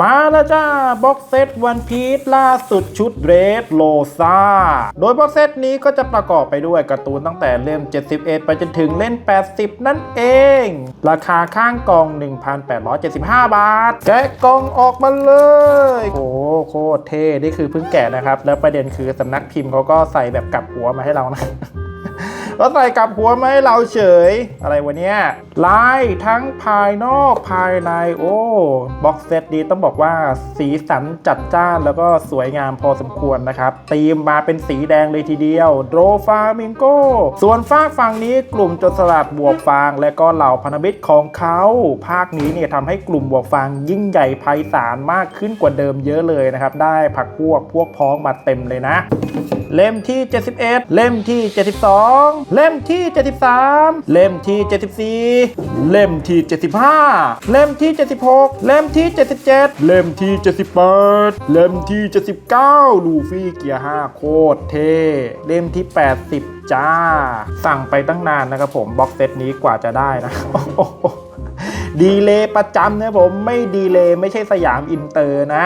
มาแล้วจ้าบ็อกเซตวันพี e ล่าสุดชุดเรดโลซาโดยบ็อกเซตนี้ก็จะประกอบไปด้วยการ์ตูนตั้งแต่เล่ม 71 ไปจนถึงเล่ม 80 นั่นเอง ราคาข้างกล่อง 1,875 บาท แกะกล่องออกมาเลย โอ้โคตรเท่ นี่คือเพิ่งแกะนะครับ แล้วประเด็นคือสำนักพิมพ์เขาก็ใส่แบบกลับหัวมาให้เรานะ ก็ใส่กลับหัวมาให้เราเฉย อะไรวะเนี่ยลายทั้งภายนอกภายใน โอ้บ็อกเซตนี้ต้องบอกว่าสีสันจัดจ้านแล้วก็สวยงามพอสมควรนะครับธีมมาเป็นสีแดงเลยทีเดียวโดฟามิงโกส่วนฝากฝั่งนี้กลุ่มโจรสลัดบวกฟาง และก็เหล่าพันธมิตรของเขา ภาคนี้เนี่ยทำให้กลุ่มบวกฟางยิ่งใหญ่ไพศาลมากขึ้นกว่าเดิมเยอะเลยนะครับ ได้ผักพวกพวกพ้องมาเต็มเลยนะ เล่มที่ 71 เล่มที่ 72 เล่มที่ 73 เล่มที่ 74 เล่มที่ 75 เล่มที่ 76 เล่มที่ 77 เล่มที่ 78 เล่มที่ 79 ลูฟี่เกียร์5โคตรเท่เล่มที่ 80 จ้า สั่งไปตั้งนานนะครับผมบ็อกเซตนี้กว่าจะได้นะดีเลย์ประจำนะผมไม่ดีเลย์ไม่ใช่สยามอินเตอร์นะ